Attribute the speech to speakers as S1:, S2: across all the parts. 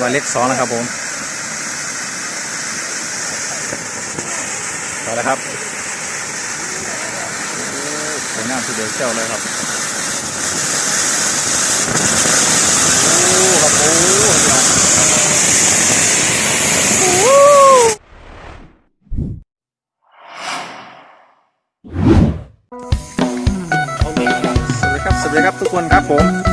S1: ว่าเล็กสองนะครับผมไปแล้วครับสวยงามที่เดียวเจ้าเลยครับโอ้ครับโอ้สวัสดีครับสวัสดีครับทุกคนครับผม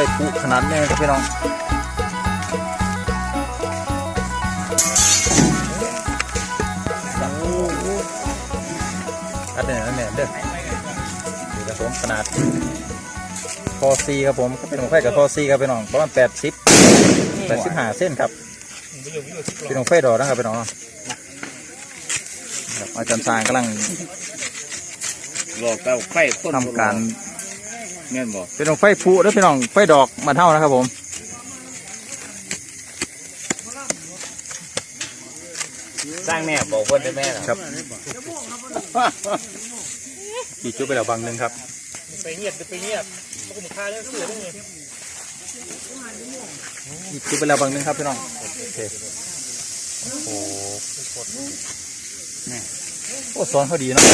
S1: คือผมไปปุขนาดนี้ครับพี่น้องอันนี้อันนี้เด้อนี่ครับผมขนาดคอซีครับผมก็เป็นของไฟกับคอซีครับพี่น้องประมาณแปดสิบแปดสิบห้าเส้นครับเป็นของไฟดอกนะครับพี่น้องครับอาจารย์สร้างกำลังำ
S2: หลอกเต้าไข่ข้น
S1: ทำการ
S2: เงี้ยบอก
S1: เป็นของไฟผูแล้วพี่น้องไฟดอกมาเท่านะครับผม
S2: สร้างแน่บอกคนได้แม่
S1: ครับกี่จุดไปแล้วบางหนึ่งครับ
S3: ไปเงียบไปเงียบมันก็มีค่าเรื่องเสือเรื่องไง
S1: อีกจุดไปแล้วบางหนึ่งครับพี่น้องโอเคโอ้โหนี่โอ้ซ้อนเขาดีเนาะ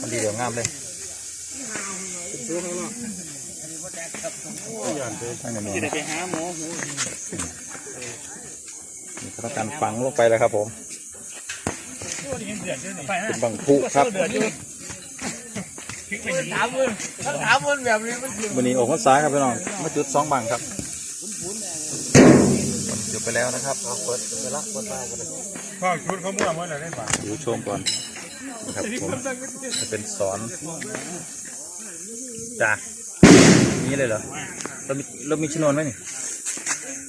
S1: มันดีเดี๋ยวงามเลย ตั้งแต่นี้
S2: จะได้ไปหาหมอหู
S1: นี่ก็การฝังลงไปแล้วครับผมเป็นบังคุครับ
S3: ถามมึงถามมึงแบบนี้มัน
S1: วันนี้ออกข้างซ้ายครับพี่น้องมาจุดสองบังครับจุดไปแล้วนะครับเอาเปิดไปละเปิดตาไปเลย
S3: ข้าวชุดเขาเมื่อเมื่อไหร่ได้ป่ะ
S1: ดูชมก่อนครับผมเป็นสอน จ้านี่เลยเหรอเรามีเรามีชนวนไหมนี่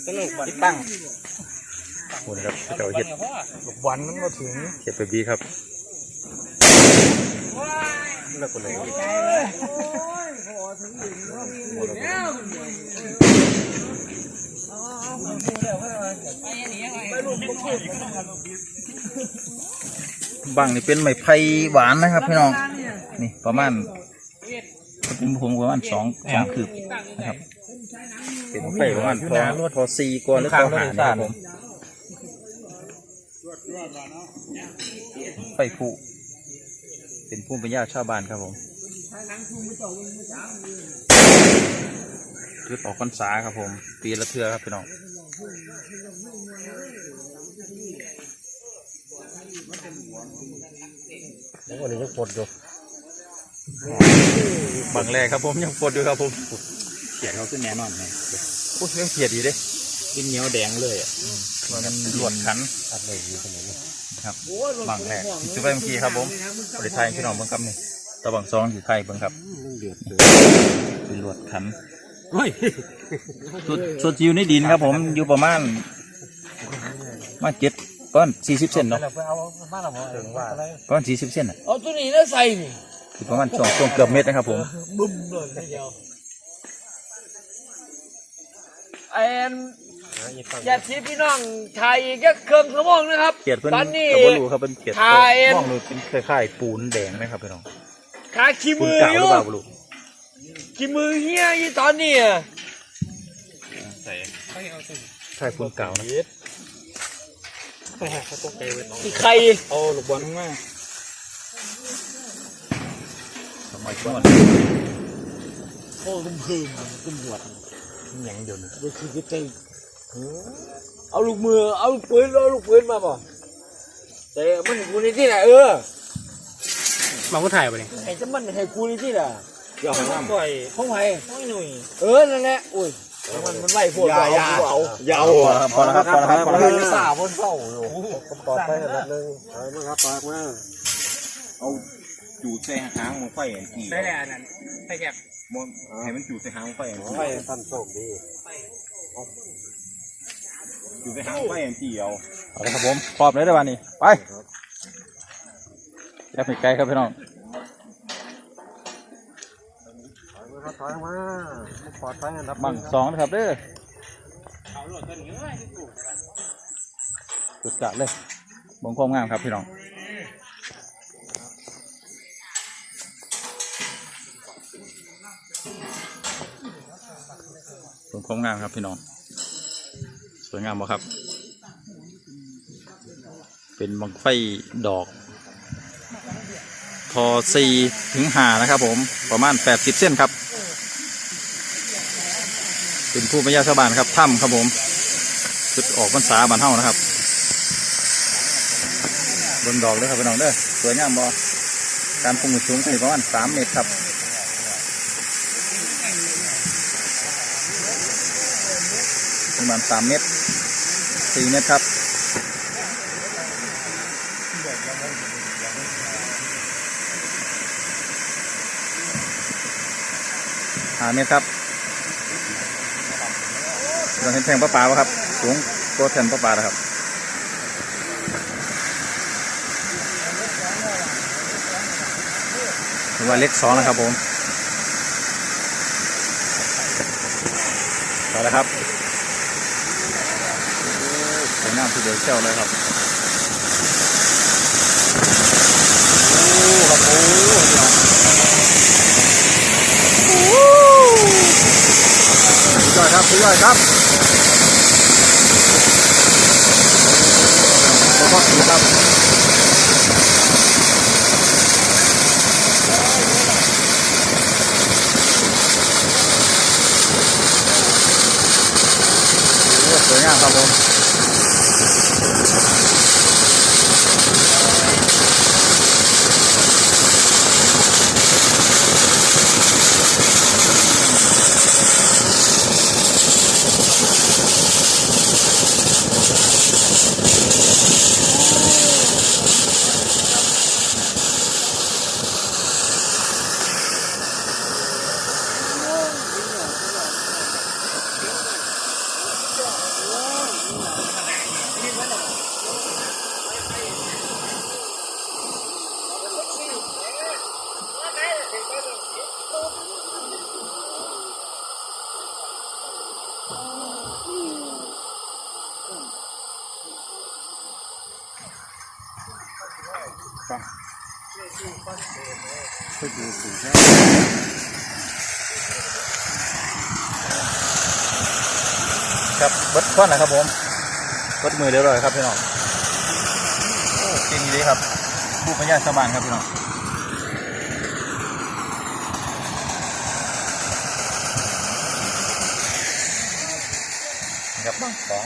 S3: ตลกบัตร
S1: ตั้งโอ้ยครับเจ้าเห็ด
S3: วันมันก็ถึง
S1: เห็ดไปบีครับเลิกกันเลยบังนี่เป็นไม้ไผ่หวานนะครับพี่น้อง นี่ประมาณ เป็นผมประมาณสองสองคืบนะครับเป็นไผ่ประมาณพอพอซีกว่าหรือพอหานะครับผมไผ่ผู้เป็นผู้เป็นญาติชาวบ้านครับผมคือออกพรรษาครับผม ปีละเทือครับพี่น้อง
S3: วันนี้ยังปวดอยู่
S1: บางแรกครับผมยังปวดอยู่ครับผม
S2: เขียนเขาขึ้นแน่นอนไง
S1: โอ้ยยังเขียดอยู่เด้
S2: กินเหนียวแดงเลยอะ
S1: มันหลวดขัน
S2: อะไรอยู่ขนาดนี้
S1: ครับบางแรกจุดไปเมื่อกี้ครับผมบริไทยพี่น้องเบิ้งครับนี่ตะบังซองอยู่ไทยเบิ้งครับ
S2: เดือดเดือด
S1: เป็นหลวดขัน
S2: เฮ้ย
S1: ส่วนส่วนจิวในดินครับ ผมอยู่ประมาณประมาณเจ็ดก้อนสี่สิบเซนเนาะ
S3: ไปเอาบ้านเราถึงว่า
S1: ก้อนสี่สิบเซนอะ
S3: เอาตัวนี้แล้วใส่นี่
S1: คือประมาณช่วงช่วงเกือบเมตรนะครับ ผม
S3: บึ้มเลยทีเดียวแอนอยากทีพี่น้องชายอีกแค่เครื่องสมองนะครับ
S1: เขียดเพิ่น
S3: ตอนนี้
S1: กับบรูครับเป็นเขียด
S3: ทายเอ็น
S1: มองดูเป็นคล้ายๆปูนแดงนะครับพี่น้อง
S3: ขาขี้
S1: ปูน
S3: มือ
S1: เก่า
S3: อ
S1: หรื
S3: ยู่
S1: อเปล่าบรู
S3: ขี้มือเฮียอยู่ตอนนี้อะ
S2: ใส่
S1: ใช่ปูนเก่านะ
S3: ที่ใคร
S2: เอาลูกบอลมา
S1: สมัยก่อน
S3: โอ้ลุมพึมลุมหวด
S2: หยังเดี๋ยวนี้
S3: ดูคือก็ใจเอาลูกมือเอาลูกปืนเอาลูกปืนมาป่ะแต่มันให้กูในที่ไหนเออ
S2: มาก็ถ่ายไปเลย
S3: ไอ้จะมันให้กูในที่ไหน
S2: เดี๋ยวน้ำปล่อย
S3: ห้องไผ่
S2: ห้อยหนุ่ย
S3: เออนั่นแหละอุ้ยมันมันไหวพวกเราเอาเอา
S2: ยาว
S1: พอแล้วครับพอแล้วครับพอแล้วครับ
S3: สาวบนเฝ้าอยู่
S2: ปลอดภัยขนาดนึงไปมาครับปากมา
S4: จูดใส่หางมันไฟอันที่
S3: ใช่แหละนั่นใช่แก
S4: มองให้มันจูดใส่หางมันไฟอันที่
S2: ให้ท่านโชคดี
S4: จูดใส่หางไฟอันที่เอา
S1: เอาละครับผมพร้อมเลยได้วันนี้ไปอย่าไปไกลครับพี่น้อง
S2: ถอยมาถอยมาปลอดภัยอันดับ
S1: บังสองนะครับเด้อสุดจัดเลยเบงความงามครับพี่น้อง เบงความงามครับพี่น้อง สวยงามบ่ครับ เป็นบังไฟดอกพอสี่ถึงหานะครับ ผมประมาณแปดสิบเส้นครับ เป็นผู้บรรยาชาวบ้านครับถ้ำครับผมจุดออกพรรษาบ้านเฮานะครับบนดอกเลยครับพี่น้องเด้อสวยงามบอการปรุงสูงถึงประมาณสามเมตรครับ ประมาณสามเมตรสี่เมตรครับหาเมตรครับเราเห็นแทงปลาปลาปะครับ สูงตัวแทนปลาปลาครับถือว่าเล็กสองนะครับผมไปแล้วครับ วยงามทีเดียวเชี่ยวเลยครับโอ้ครับโอ้พี่องสุดยครับสุดยครับขอบคุณครับโอ้สวยงามครับผม Thank you. จ้
S4: ดูสูงใช่
S1: ครับบัดควันนะครับผมบดมือเรียบร้อยครับพี่น้องจริงดีครับผู้พญาชาวบ้านครับพี่น้องครับบ้างสอง